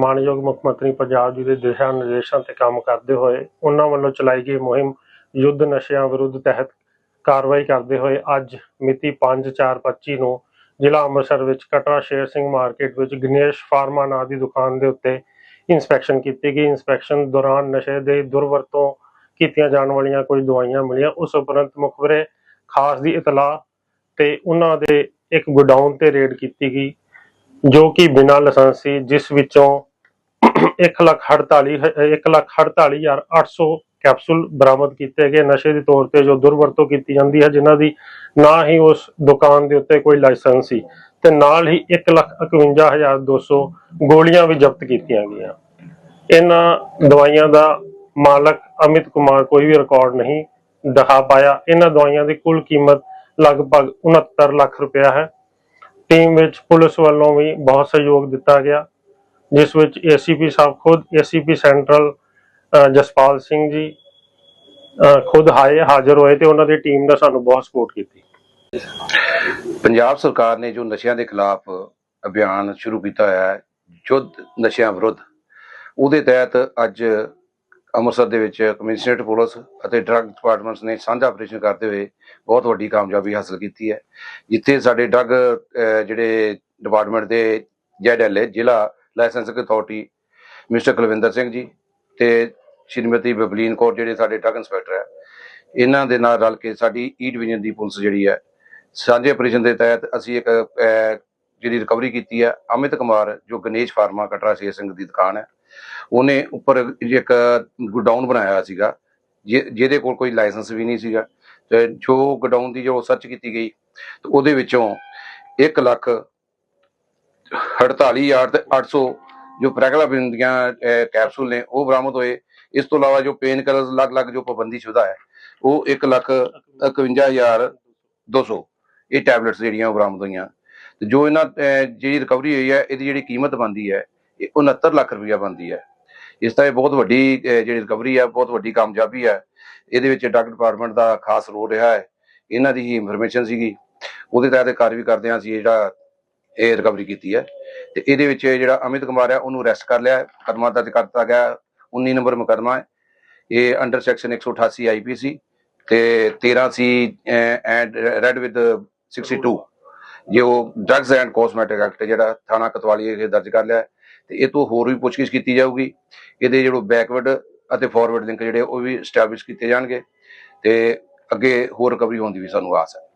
ਮਾਨਯੋਗ ਮੁੱਖ ਮੰਤਰੀ ਪੰਜਾਬ ਜੀ ਦੇ ਦਿਸ਼ਾ ਨਿਰਦੇਸ਼ਾਂ ਤੇ ਕੰਮ ਕਰਦੇ ਹੋਏ, ਉਹਨਾਂ ਵੱਲੋਂ ਚਲਾਈ ਗਈ ਮੁਹਿੰਮ ਯੁੱਧ ਨਸ਼ਿਆਂ ਵਿਰੁੱਧ ਤਹਿਤ ਕਾਰਵਾਈ ਕਰਦੇ ਹੋਏ ਅੱਜ ਮਿਤੀ 5/4/25 ਨੂੰ ਜ਼ਿਲ੍ਹਾ ਅੰਮ੍ਰਿਤਸਰ ਵਿੱਚ ਕਟਰਾ ਸ਼ੇਰ ਸਿੰਘ ਮਾਰਕੀਟ ਵਿੱਚ ਗਣੇਸ਼ ਫਾਰਮਾ ਨਾਂ ਦੀ ਦੁਕਾਨ ਦੇ ਉੱਤੇ ਇਨਸਪੈਕਸ਼ਨ ਕੀਤੀ ਗਈ। ਇਨਸਪੈਕਸ਼ਨ ਦੌਰਾਨ ਨਸ਼ੇ ਦੇ ਦੁਰਵਰਤੋਂ ਕੀਤੀਆਂ ਜਾਣ ਵਾਲੀਆਂ ਕੁਝ ਦਵਾਈਆਂ ਮਿਲੀਆਂ। ਉਸ ਉਪਰੰਤ ਮੁਖਬਰੇ ਖਾਸ ਦੀ ਇਤਲਾਹ ਤੇ ਉਹਨਾਂ ਦੇ ਇੱਕ ਗੋਡਾਊਨ ਤੇ ਰੇਡ ਕੀਤੀ ਗਈ, ਜੋ ਕਿ ਬਿਨਾਂ ਲਾਇਸੈਂਸ ਸੀ ਜਿਸ ਵਿੱਚੋਂ 1488 148800 ਕੈਪਸੂਲ ਬਰਾਮਦ ਕੀਤੇ ਗਏ। ਨਸ਼ੇ ਦੇ ਤੌਰ ਤੇ ਜੋ ਦੁਰਵਰਤੋਂ ਕੀਤੀ ਜਾਂਦੀ ਹੈ, ਜਿਨ੍ਹਾਂ ਦੀ ਨਾ ਹੀ ਉਸ ਦੁਕਾਨ ਦੇ ਉੱਤੇ ਕੋਈ ਲਾਇਸੈਂਸ ਸੀ ਤੇ ਨਾਲ ਹੀ 151200 ਗੋਲੀਆਂ ਵੀ ਜ਼ਬਤ ਕੀਤੀਆਂ ਗਈਆਂ। ਇਹਨਾਂ ਦਵਾਈਆਂ ਦਾ ਮਾਲਕ ਅਮਿਤ ਕੁਮਾਰ ਕੋਈ ਵੀ ਰਿਕਾਰਡ ਨਹੀਂ ਦਿਖਾ ਪਾਇਆ। ਇਹਨਾਂ ਦਵਾਈਆਂ ਦੀ ਕੁੱਲ ਕੀਮਤ ਲਗਭਗ 69 ਲੱਖ ਰੁਪਇਆ ਹੈ। ਟੀਮ ਵਿੱਚ ਪੁਲਿਸ ਵੱਲੋਂ ਵੀ ਬਹੁਤ ਸਹਿਯੋਗ ਦਿੱਤਾ ਗਿਆ। ਜਿਸ ਵਿੱਚ ਏਸੀਪੀ ਸਾਹਿਬ ਖੁਦ ਏਸੀਪੀ ਸੈਂਟਰਲ ਜਸਪਾਲ ਸਿੰਘ ਜੀ ਖੁਦ ਹਾਏ ਹਾਜ਼ਰ ਹੋਏ ਤੇ ਉਹਨਾਂ ਦੀ ਟੀਮ ਨੇ ਸਾਨੂੰ ਬਹੁਤ ਸਪੋਰਟ ਕੀਤੀ। ਪੰਜਾਬ ਸਰਕਾਰ ਨੇ ਜੋ ਨਸ਼ਿਆਂ ਦੇ ਖਿਲਾਫ ਅਭਿਆਨ ਸ਼ੁਰੂ ਕੀਤਾ ਹੋਇਆ ਹੈ, ਯੁੱਧ ਨਸ਼ਿਆਂ ਵਿਰੁੱਧ, ਉਹਦੇ ਤਹਿਤ ਅੱਜ ਅੰਮ੍ਰਿਤਸਰ ਦੇ ਵਿੱਚ ਕਮਿਸ਼ਨਰੇਟ ਪੁਲਿਸ ਅਤੇ ਡਰੱਗ ਡਿਪਾਰਟਮੈਂਟਸ ਨੇ ਸਾਂਝਾ ਆਪਰੇਸ਼ਨ ਕਰਦੇ ਹੋਏ ਬਹੁਤ ਵੱਡੀ ਕਾਮਯਾਬੀ ਹਾਸਲ ਕੀਤੀ ਹੈ। ਜਿੱਥੇ ਸਾਡੇ ਡਰੱਗ ਜਿਹੜੇ ਡਿਪਾਰਟਮੈਂਟ ਦੇ ਜ਼ੈਡਐਲਏ ਜ਼ਿਲ੍ਹਾ licensing authority, mister Kulwinder Singh ji ਤੇ ਸ਼੍ਰੀਮਤੀ ਬਬਲੀਨ ਕੌਰ ਜਿਹੜੇ ਸਾਡੇ ਡਰੱਗ ਇੰਸਪੈਕਟਰ ਹੈ, ਇਹਨਾਂ ਦੇ ਨਾਲ ਰਲ ਕੇ ਸਾਡੀ e ਈ ਡਿਵੀਜ਼ਨ ਦੀ ਪੁਲਿਸ ਜਿਹੜੀ ਹੈ, ਸਾਂਝੇ ਆਪਰੇਸ਼ਨ ਦੇ ਤਹਿਤ ਅਸੀਂ ਇੱਕ ਜਿਹੜੀ ਰਿਕਵਰੀ ਕੀਤੀ ਹੈ, ਅਮਿਤ ਕੁਮਾਰ ਜੋ ਗਣੇਸ਼ ਫਾਰਮਾ ਕਟਰਾ ਸ਼ੇਰ ਸਿੰਘ ਦੀ ਦੁਕਾਨ ਹੈ, ਉਹਨੇ ਉੱਪਰ ਇੱਕ ਗੋਡਾਊਨ ਬਣਾਇਆ ਹੋਇਆ ਸੀਗਾ, ਜਿ- ਜਿਹਦੇ ਕੋਲ ਕੋਈ ਲਾਇਸੈਂਸ ਵੀ ਨਹੀਂ ਸੀਗਾ, ਤੇ ਜੋ ਗੋਡਾਊਨ ਦੀ ਜੋ ਸਰਚ ਕੀਤੀ ਗਈ, ਤੇ ਉਹਦੇ ਵਿੱਚੋਂ 1 ਲੱਖ 48800 ਤੇ 800 ਜੋ ਪ੍ਰੈਗਲਾਬਿਨ ਦੀਆਂ ਕੈਪਸੂਲ ਨੇ, ਉਹ ਬਰਾਮਦ ਹੋਏ। ਇਸ ਤੋਂ ਇਲਾਵਾ ਜੋ ਪੇਨ ਕਿਲਰਸ ਅਲੱਗ-ਅਲੱਗ ਜੋ ਪਾਬੰਦੀ ਸ਼ੁਦਾ ਹੈ, ਉਹ 1 ਲੱਖ 51200 ਇਹ ਟੈਬਲੇਟਸ ਜਿਹੜੀਆਂ ਉਹ ਬਰਾਮਦ ਹੋਈਆਂ। ਤੇ ਜੋ ਇਹਨਾਂ ਜਿਹੜੀ ਰਿਕਵਰੀ ਹੋਈ ਹੈ, ਇਹਦੀ ਜਿਹੜੀ ਕੀਮਤ ਬਣਦੀ ਹੈ, ਇਹ 69 ਲੱਖ ਰੁਪਇਆ ਬਣਦੀ ਹੈ। ਇਸ ਤਰ੍ਹਾਂ ਇਹ ਬਹੁਤ ਵੱਡੀ ਜਿਹੜੀ ਰਿਕਵਰੀ ਹੈ, ਬਹੁਤ ਵੱਡੀ ਕਾਮਯਾਬੀ ਹੈ। ਇਹਦੇ ਵਿੱਚ ਡਰੱਗ ਡਿਪਾਰਟਮੈਂਟ ਦਾ ਖਾਸ ਰੋਲ ਰਿਹਾ ਹੈ। ਇਹਨਾਂ ਦੀ ਹੀ ਇਨਫੋਰਮੇਸ਼ਨ ਸੀਗੀ। ਉਹਦੇ ਤਹਿਤ ਕਾਰਵਾਈ ਕਰਦੇ ਹਾਂ ਅਸੀਂ ਜਿਹੜਾ ਇਹ ਰਿਕਵਰੀ ਕੀਤੀ ਹੈ। ਤੇ ਇਹਦੇ ਵਿੱਚ ਜਿਹੜਾ ਅਮਿਤ ਕੁਮਾਰ ਹੈ, ਉਹਨੂੰ ਅਰੈਸਟ ਕਰ ਲਿਆ ਹੈ। ਮੁਕੱਦਮਾ ਦਰਜ ਕਰਤਾ ਗਿਆ 19 ਨੰਬਰ ਮੁਕੱਦਮਾ ਹੈ। ਇਹ ਅੰਡਰ ਸੈਕਸ਼ਨ 188 ਆਈਪੀਸੀ ਤੇ 13 ਸੀ ਐਂਡ ਰੈਡ ਵਿਦ 62 ਜੋ ਡਰੱਗਸ ਐਂਡ ਕੋਸਮੈਟਿਕ ਐਕਟ ਜਿਹੜਾ ਥਾਣਾ ਕਤਵਾਲੀ ਇਹ ਦਰਜ ਕਰ ਲਿਆ ਹੈ, ਤੇ ਇਹ ਤੋਂ ਹੋਰ ਵੀ ਪੁੱਛਗਿੱਛ ਕੀਤੀ ਜਾਊਗੀ। ਇਹਦੇ ਜਿਹੜੇ ਬੈਕਵਰਡ ਅਤੇ ਫਾਰਵਰਡ ਲਿੰਕ ਜਿਹੜੇ ਉਹ ਵੀ ਸਟੈਬਲਿਸ਼ ਕੀਤੇ ਜਾਣਗੇ। ਤੇ ਅੱਗੇ ਹੋਰ ਰਿਕਵਰੀ ਹੋਣ ਦੀ ਵੀ ਸਾਨੂੰ ਆਸ ਹੈ।